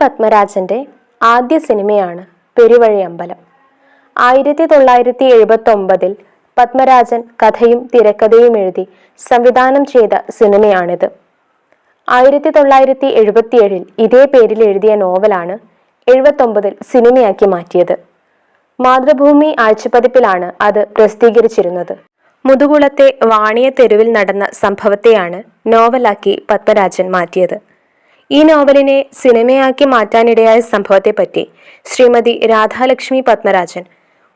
പത്മരാജന്റെ ആദ്യ സിനിമയാണ് പെരുവഴി അമ്പലം. ആയിരത്തി തൊള്ളായിരത്തി എഴുപത്തി ഒമ്പതിൽ പത്മരാജൻ കഥയും തിരക്കഥയും എഴുതി സംവിധാനം ചെയ്ത സിനിമയാണിത്. ആയിരത്തി തൊള്ളായിരത്തി എഴുപത്തിയേഴിൽ ഇതേ പേരിൽ എഴുതിയ നോവലാണ് എഴുപത്തൊമ്പതിൽ സിനിമയാക്കി മാറ്റിയത്. മാതൃഭൂമി ആഴ്ചപ്പതിപ്പിലാണ് അത് പ്രസിദ്ധീകരിച്ചിരുന്നത്. മുതുകുളത്തെ വാണിയ തെരുവിൽ നടന്ന സംഭവത്തെയാണ് നോവലാക്കി പത്മരാജൻ മാറ്റിയത്. ഈ നോവലിനെ സിനിമയാക്കി മാറ്റാനിടയായ സംഭവത്തെപ്പറ്റി ശ്രീമതി രാധാലക്ഷ്മി പത്മരാജൻ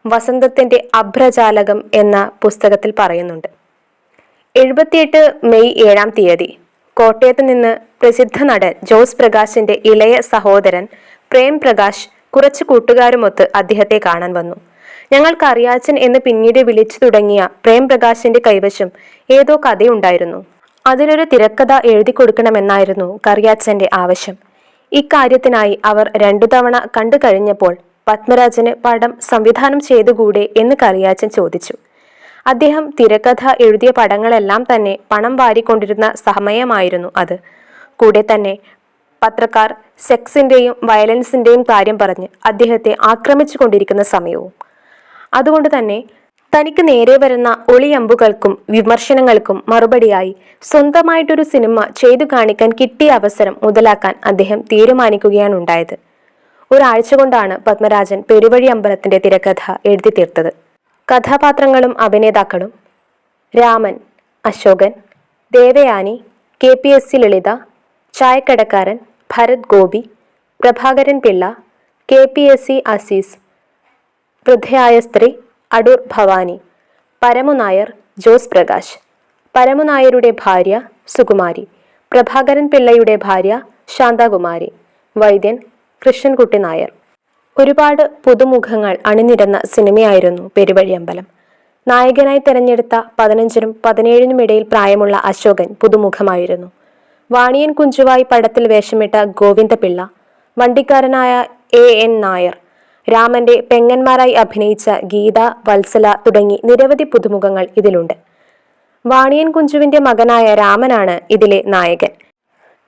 വസന്തത്തിന്റെ അഭ്രജാലകം എന്ന പുസ്തകത്തിൽ പറയുന്നുണ്ട്. എഴുപത്തിയെട്ട് മെയ് ഏഴാം തീയതി കോട്ടയത്ത് നിന്ന് പ്രസിദ്ധ നടൻ ജോസ് പ്രകാശിന്റെ ഇളയ സഹോദരൻ പ്രേം പ്രകാശ് കുറച്ച് കൂട്ടുകാരുമൊത്ത് അദ്ദേഹത്തെ കാണാൻ വന്നു. ഞങ്ങൾക്ക് അറിയാച്ചൻ എന്ന് പിന്നീട് വിളിച്ചു തുടങ്ങിയ പ്രേം പ്രകാശിന്റെ കൈവശം ഏതോ കഥയുണ്ടായിരുന്നു. അതിനൊരു തിരക്കഥ എഴുതി കൊടുക്കണമെന്നായിരുന്നു കറിയാച്ചന്റെ ആവശ്യം. ഇക്കാര്യത്തിനായി അവർ രണ്ടു തവണ കണ്ടു കഴിഞ്ഞപ്പോൾ പത്മരാജന് പടം സംവിധാനം ചെയ്തുകൂടെ എന്ന് കറിയാച്ചൻ ചോദിച്ചു. അദ്ദേഹം തിരക്കഥ എഴുതിയ പടങ്ങളെല്ലാം തന്നെ പണം വാരിക്കൊണ്ടിരുന്ന സമയമായിരുന്നു അത്. കൂടെ തന്നെ പത്രക്കാർ സെക്സിന്റെയും വയലൻസിന്റെയും കാര്യം പറഞ്ഞ് അദ്ദേഹത്തെ ആക്രമിച്ചു കൊണ്ടിരിക്കുന്ന സമയവും. അതുകൊണ്ട് തന്നെ തനിക്ക് നേരെ വരുന്ന ഒളിയമ്പുകൾക്കും വിമർശനങ്ങൾക്കും മറുപടിയായി സ്വന്തമായിട്ടൊരു സിനിമ ചെയ്തു കാണിക്കാൻ കിട്ടിയ അവസരം മുതലാക്കാൻ അദ്ദേഹം തീരുമാനിക്കുകയാണ് ഉണ്ടായത് ഒരാഴ്ച കൊണ്ടാണ് പത്മരാജൻ പെരുവഴി അമ്പലത്തിന്റെ തിരക്കഥ എഴുതി തീർത്തത്. കഥാപാത്രങ്ങളും അഭിനേതാക്കളും Raman Ashokan Devayani K P S C Lalitha ചായക്കടക്കാരൻ Bharat Gopi Prabhakaran Pillai K P S C Azeez വൃദ്ധയായ സ്ത്രീ അടൂർ ഭവാനി പരമുനായർ ജോസ് പ്രകാശ് പരമുനായരുടെ ഭാര്യ സുകുമാരി പ്രഭാകരൻ പിള്ളയുടെ ഭാര്യ ശാന്താകുമാരി വൈദ്യൻ കൃഷ്ണൻകുട്ടി നായർ. ഒരുപാട് പുതുമുഖങ്ങൾ അണിനിരന്ന സിനിമയായിരുന്നു പെരുവഴിയമ്പലം. നായകനായി തെരഞ്ഞെടുത്ത പതിനഞ്ചിനും പതിനേഴിനും ഇടയിൽ പ്രായമുള്ള അശോകൻ പുതുമുഖമായിരുന്നു. വാണിയൻ കുഞ്ചുവായി പടത്തിൽ വേഷമിട്ട ഗോവിന്ദപിള്ള വണ്ടിക്കാരനായ എ എൻ നായർ രാമന്റെ പെങ്ങന്മാരായി അഭിനയിച്ച ഗീത വത്സല തുടങ്ങി നിരവധി പുതുമുഖങ്ങൾ ഇതിലുണ്ട്. വാണിയൻ കുഞ്ചുവിന്റെ മകനായ രാമനാണ് ഇതിലെ നായകൻ.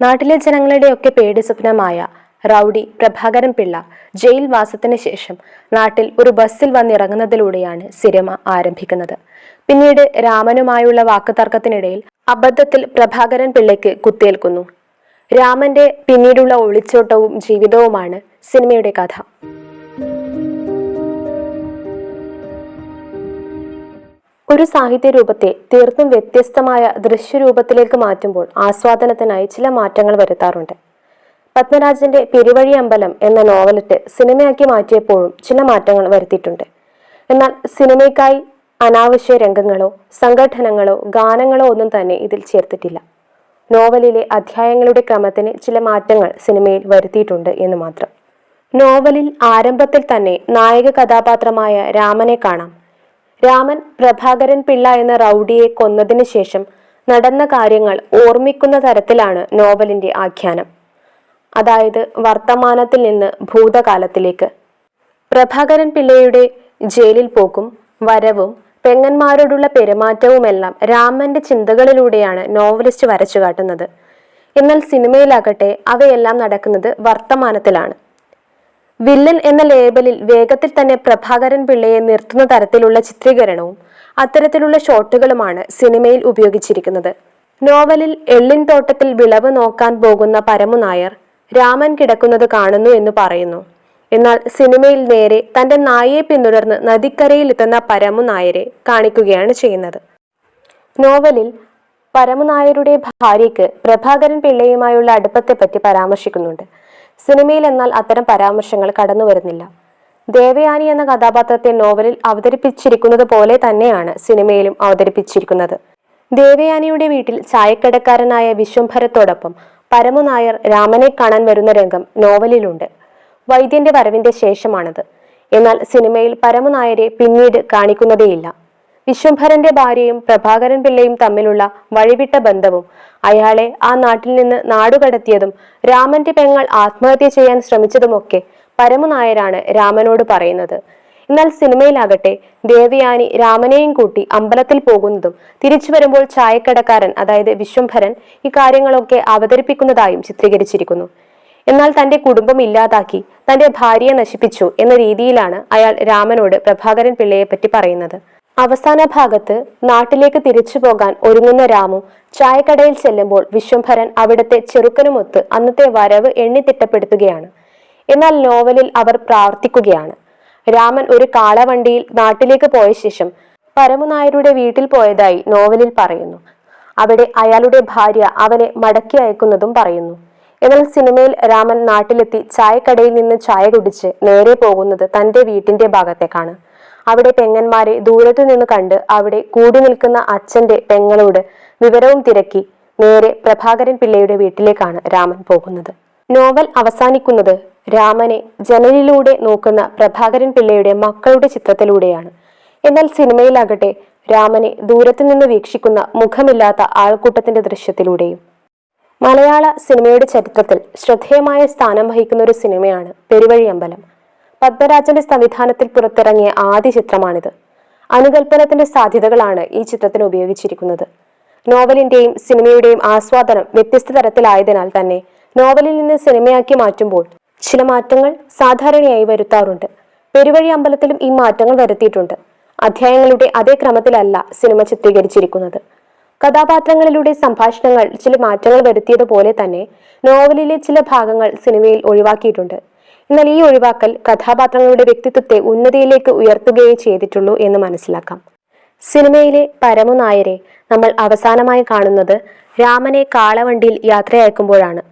നാട്ടിലെ ജനങ്ങളുടെയൊക്കെ പേടി സ്വപ്നമായ റൌഡി പ്രഭാകരൻ പിള്ള ജയിൽ വാസത്തിന് ശേഷം നാട്ടിൽ ഒരു ബസ്സിൽ വന്നിറങ്ങുന്നതിലൂടെയാണ് സിനിമ ആരംഭിക്കുന്നത്. പിന്നീട് രാമനുമായുള്ള വാക്കുതർക്കത്തിനിടയിൽ അബദ്ധത്തിൽ പ്രഭാകരൻ പിള്ളയ്ക്ക് കുത്തേൽക്കുന്നു രാമന്റെ പിന്നീടുള്ള ഒളിച്ചോട്ടവും ജീവിതവുമാണ് സിനിമയുടെ കഥ. ഒരു സാഹിത്യ രൂപത്തെ തീർത്തും വ്യത്യസ്തമായ ദൃശ്യരൂപത്തിലേക്ക് മാറ്റുമ്പോൾ ആസ്വാദനത്തിനായി ചില മാറ്റങ്ങൾ വരുത്താറുണ്ട്. പത്മരാജന്റെ പെരുവഴി അമ്പലം എന്ന നോവലിട്ട് സിനിമയാക്കി മാറ്റിയപ്പോഴും ചില മാറ്റങ്ങൾ വരുത്തിയിട്ടുണ്ട്. എന്നാൽ സിനിമയ്ക്കായി അനാവശ്യ രംഗങ്ങളോ സംഘടനങ്ങളോ ഗാനങ്ങളോ ഒന്നും തന്നെ ഇതിൽ ചേർത്തിട്ടില്ല. നോവലിലെ അധ്യായങ്ങളുടെ ക്രമത്തിന് ചില മാറ്റങ്ങൾ സിനിമയിൽ വരുത്തിയിട്ടുണ്ട് എന്ന് മാത്രം. നോവലിൽ ആരംഭത്തിൽ തന്നെ നായക കഥാപാത്രമായ രാമനെ കാണാം. രാമൻ പ്രഭാകരൻ പിള്ള എന്ന റൗഡിയെ കൊന്നതിന് ശേഷം നടന്ന കാര്യങ്ങൾ ഓർമ്മിക്കുന്ന തരത്തിലാണ് നോവലിന്റെ ആഖ്യാനം. അതായത് വർത്തമാനത്തിൽ നിന്ന് ഭൂതകാലത്തിലേക്ക്. പ്രഭാകരൻ പിള്ളയുടെ ജയിലിൽ പോക്കും വരവും പെങ്ങന്മാരോടുള്ള പെരുമാറ്റവുമെല്ലാം രാമന്റെ ചിന്തകളിലൂടെയാണ് നോവലിസ്റ്റ് വരച്ചു കാട്ടുന്നത് എന്നാൽ സിനിമയിലാകട്ടെ അവയെല്ലാം നടക്കുന്നത് വർത്തമാനത്തിലാണ്. വില്ലൻ എന്ന ലേബലിൽ വേഗത്തിൽ തന്നെ പ്രഭാകരൻ പിള്ളയെ നിർത്തുന്ന തരത്തിലുള്ള ചിത്രീകരണവും അത്തരത്തിലുള്ള ഷോട്ടുകളുമാണ് സിനിമയിൽ ഉപയോഗിച്ചിരിക്കുന്നത്. നോവലിൽ എള്ളിൻ തോട്ടത്തിൽ വിളവ് നോക്കാൻ പോകുന്ന പരമു നായർ രാമൻ കിടക്കുന്നത് കാണുന്നു എന്ന് പറയുന്നു. എന്നാൽ സിനിമയിൽ നേരെ തന്റെ നായയെ പിന്തുടർന്ന് നദിക്കരയിൽ എത്തുന്ന പരമു നായരെ കാണിക്കുകയാണ് ചെയ്യുന്നത്. നോവലിൽ പരമു നായരുടെ ഭാര്യയ്ക്ക് പ്രഭാകരൻ പിള്ളയുമായുള്ള അടുപ്പത്തെപ്പറ്റി പരാമർശിക്കുന്നുണ്ട്. സിനിമയിൽ എന്നാൽ അത്തരം പരാമർശങ്ങൾ കടന്നു വരുന്നില്ല. ദേവയാനി എന്ന കഥാപാത്രത്തെ നോവലിൽ അവതരിപ്പിച്ചിരിക്കുന്നത് പോലെ തന്നെയാണ് സിനിമയിലും അവതരിപ്പിച്ചിരിക്കുന്നത്. ദേവയാനിയുടെ വീട്ടിൽ ചായക്കടക്കാരനായ വിശ്വംഭരത്തോടൊപ്പം പരമനായർ രാമനെ കാണാൻ വരുന്ന രംഗം നോവലിലുണ്ട്. വൈദ്യന്റെ വരവിന്റെ ശേഷമാണത്. എന്നാൽ സിനിമയിൽ പരമനായരെ പിന്നീട് കാണിക്കുന്നതേയില്ല. വിശ്വംഭരന്റെ ഭാര്യയും പ്രഭാകരൻ പിള്ളയും തമ്മിലുള്ള വഴിവിട്ട ബന്ധവും അയാളെ ആ നാട്ടിൽ നിന്ന് നാടുകടത്തിയതും രാമന്റെ പെങ്ങൾ ആത്മഹത്യ ചെയ്യാൻ ശ്രമിച്ചതുമൊക്കെ പരമനായരാണ് രാമനോട് പറയുന്നത്. എന്നാൽ സിനിമയിലാകട്ടെ ദേവയാനി രാമനെയും കൂട്ടി അമ്പലത്തിൽ പോകുന്നതും തിരിച്ചു വരുമ്പോൾ ചായക്കടക്കാരൻ അതായത് വിശ്വംഭരൻ ഈ കാര്യങ്ങളൊക്കെ അവതരിപ്പിക്കുന്നതായും ചിത്രീകരിച്ചിരിക്കുന്നു. എന്നാൽ തന്റെ കുടുംബം ഇല്ലാതാക്കി തന്റെ ഭാര്യയെ നശിപ്പിച്ചു എന്ന രീതിയിലാണ് അയാൾ രാമനോട് പ്രഭാകരൻ പിള്ളയെ പറ്റി പറയുന്നത്. അവസാന ഭാഗത്ത് നാട്ടിലേക്ക് തിരിച്ചു പോകാൻ ഒരുങ്ങുന്ന രാമു ചായക്കടയിൽ ചെല്ലുമ്പോൾ വിശ്വംഭരൻ അവിടുത്തെ ചെറുക്കനുമൊത്ത് അന്നത്തെ വരവ് എണ്ണിത്തിട്ടപ്പെടുത്തുകയാണ് എന്നാൽ നോവലിൽ അവർ പ്രാർത്ഥിക്കുകയാണ്. രാമൻ ഒരു കാളവണ്ടിയിൽ നാട്ടിലേക്ക് പോയ ശേഷം പരമനായരുടെ വീട്ടിൽ പോയതായി നോവലിൽ പറയുന്നു. അവിടെ അയാളുടെ ഭാര്യ അവനെ മടക്കി അയക്കുന്നതും പറയുന്നു. എന്നാൽ സിനിമയിൽ രാമൻ നാട്ടിലെത്തി ചായക്കടയിൽ നിന്ന് ചായ കുടിച്ച് നേരെ പോകുന്നത് തന്റെ വീട്ടിന്റെ ഭാഗത്തേക്കാണ്. അവിടെ പെങ്ങന്മാരെ ദൂരത്തു നിന്ന് കണ്ട് അവിടെ കൂടി നിൽക്കുന്ന അച്ഛന്റെ പെങ്ങളോട് വിവരവും തിരക്കി നേരെ പ്രഭാകരൻ പിള്ളയുടെ വീട്ടിലേക്കാണ് രാമൻ പോകുന്നത്. നോവൽ അവസാനിക്കുന്നത് രാമനെ ജനലിലൂടെ നോക്കുന്ന പ്രഭാകരൻ പിള്ളയുടെ മക്കളുടെ ചിത്രത്തിലൂടെയാണ്. എന്നാൽ സിനിമയിലാകട്ടെ രാമനെ ദൂരത്തു നിന്ന് വീക്ഷിക്കുന്ന മുഖമില്ലാത്ത ആൾക്കൂട്ടത്തിന്റെ ദൃശ്യത്തിലൂടെയും. മലയാള സിനിമയുടെ ചരിത്രത്തിൽ ശ്രദ്ധേയമായ സ്ഥാനം വഹിക്കുന്ന ഒരു സിനിമയാണ് പെരുവഴി അമ്പലം പത്മരാജന്റെ സംവിധാനത്തിൽ പുറത്തിറങ്ങിയ ആദ്യ ചിത്രമാണിത്. അനുകൽപ്പനത്തിന്റെ സാധ്യതകളാണ് ഈ ചിത്രത്തിന് ഉപയോഗിച്ചിരിക്കുന്നത്. നോവലിന്റെയും സിനിമയുടെയും ആസ്വാദനം വ്യത്യസ്ത തരത്തിലായതിനാൽ തന്നെ നോവലിൽ നിന്ന് സിനിമയാക്കി മാറ്റുമ്പോൾ ചില മാറ്റങ്ങൾ സാധാരണയായി വരുത്താറുണ്ട്. പെരുവഴി അമ്പലത്തിലും ഈ മാറ്റങ്ങൾ വരുത്തിയിട്ടുണ്ട്. അധ്യായങ്ങളുടെ അതേ ക്രമത്തിലല്ല സിനിമ ചിത്രീകരിച്ചിരിക്കുന്നത്. കഥാപാത്രങ്ങളിലൂടെ സംഭാഷണങ്ങൾ ചില മാറ്റങ്ങൾ വരുത്തിയതുപോലെ തന്നെ നോവലിലെ ചില ഭാഗങ്ങൾ സിനിമയിൽ ഒഴിവാക്കിയിട്ടുണ്ട്. എന്നാൽ ഈ ഒഴിവാക്കൽ കഥാപാത്രങ്ങളുടെ വ്യക്തിത്വത്തെ ഉന്നതിയിലേക്ക് ഉയർത്തുകയേ ചെയ്തിട്ടുള്ളൂ എന്ന് മനസ്സിലാക്കാം. സിനിമയിലെ പരമനായരെ നമ്മൾ അവസാനമായി കാണുന്നത് രാമനെ കാളവണ്ടിയിൽ യാത്രയയക്കുമ്പോഴാണ്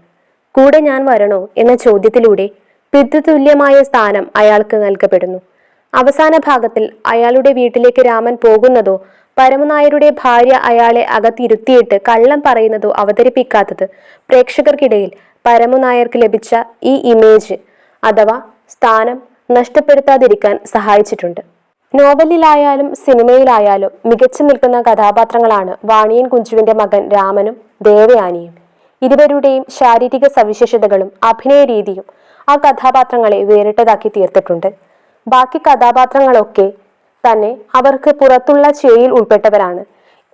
കൂടെ ഞാൻ വരണോ? എന്ന ചോദ്യത്തിലൂടെ പിതൃതുല്യമായ സ്ഥാനം അയാൾക്ക് നൽകപ്പെടുന്നു. അവസാന ഭാഗത്തിൽ അയാളുടെ വീട്ടിലേക്ക് രാമൻ പോകുന്നതോ പരമനായരുടെ ഭാര്യ അയാളെ അകത്തിരുത്തിയിട്ട് കള്ളം പറയുന്നതോ അവതരിപ്പിക്കാത്തത് പ്രേക്ഷകർക്കിടയിൽ പരമനായർക്ക് ലഭിച്ച ഈ ഇമേജ് അഥവാ സ്ഥാനം നഷ്ടപ്പെടുത്താതിരിക്കാൻ സഹായിച്ചിട്ടുണ്ട്. നോവലിലായാലും സിനിമയിലായാലും മികച്ചു നിൽക്കുന്ന കഥാപാത്രങ്ങളാണ് വാണിയൻ കുഞ്ചുവിന്റെ മകൻ രാമനും ദേവയാനിയും. ഇരുവരുടെയും ശാരീരിക സവിശേഷതകളും അഭിനയ രീതിയും ആ കഥാപാത്രങ്ങളെ വേറിട്ടതാക്കി തീർത്തിട്ടുണ്ട്. ബാക്കി കഥാപാത്രങ്ങളൊക്കെ തന്നെ അവർക്ക് പുറത്തുള്ള ചേയിൽ ഉൾപ്പെട്ടവരാണ്.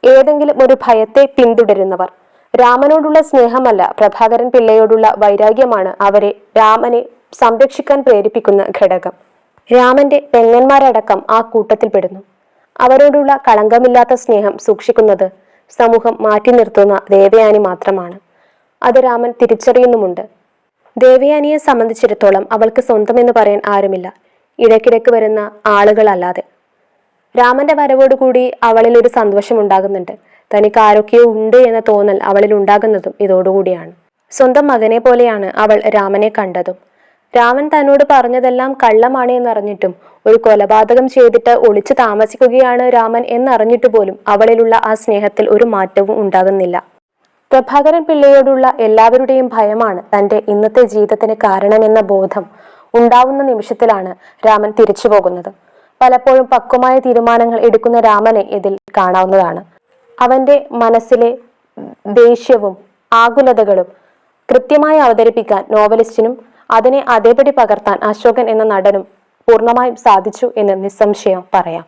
ഏതെങ്കിലും ഒരു ഭയത്തെ പിന്തുടരുന്നവർ. രാമനോടുള്ള സ്നേഹമല്ല പ്രഭാകരൻ പിള്ളയോടുള്ള വൈരാഗ്യമാണ് അവരെ രാമനെ സംരക്ഷിക്കാൻ പ്രേരിപ്പിക്കുന്ന ഘടകം. രാമന്റെ പെങ്ങന്മാരടക്കം ആ കൂട്ടത്തിൽപ്പെടുന്നു അവരോടുള്ള കളങ്കമില്ലാത്ത സ്നേഹം സൂക്ഷിക്കുന്നത് സമൂഹം മാറ്റി നിർത്തുന്ന ദേവയാനി മാത്രമാണ്. അത് രാമൻ തിരിച്ചറിയുന്നുമുണ്ട്. ദേവയാനിയെ സംബന്ധിച്ചിടത്തോളം അവൾക്ക് സ്വന്തമെന്ന് പറയാൻ ആരുമില്ല. ഇടയ്ക്കിടയ്ക്ക് വരുന്ന ആളുകളല്ലാതെ. രാമന്റെ വരവോടുകൂടി അവളിൽ ഒരു സന്തോഷം ഉണ്ടാകുന്നുണ്ട്. തനിക്ക് ആരൊക്കെയോ ഉണ്ട് എന്ന തോന്നൽ അവളിൽ ഉണ്ടാകുന്നതും ഇതോടുകൂടിയാണ്. സ്വന്തം മകനെ പോലെയാണ് അവൾ രാമനെ കണ്ടതും. രാമൻ തന്നോട് പറഞ്ഞതെല്ലാം കള്ളമാണ് എന്നറിഞ്ഞിട്ടും ഒരു കൊലപാതകം ചെയ്തിട്ട് ഒളിച്ചു താമസിക്കുകയാണ് രാമൻ എന്നറിഞ്ഞിട്ട് പോലും അവളിലുള്ള ആ സ്നേഹത്തിൽ ഒരു മാറ്റവും ഉണ്ടാകുന്നില്ല. പ്രഭാകരൻ പിള്ളയോടുള്ള എല്ലാവരുടെയും ഭയമാണ് തന്റെ ഇന്നത്തെ ജീവിതത്തിന് കാരണമെന്ന ബോധം ഉണ്ടാവുന്ന നിമിഷത്തിലാണ് രാമൻ തിരിച്ചു പോകുന്നത്. പലപ്പോഴും പക്വമായ തീരുമാനങ്ങൾ എടുക്കുന്ന രാമനെ ഇതിൽ കാണാവുന്നതാണ്. അവന്റെ മനസ്സിലെ ദേഷ്യവും ആകുലതകളും കൃത്യമായി അവതരിപ്പിക്കാൻ നോവലിസ്റ്റിനും അതിനെ അതേപടി പകർത്താൻ അശോകൻ എന്ന നടനും പൂർണമായും സാധിച്ചു എന്ന് നിസ്സംശയം പറയാം.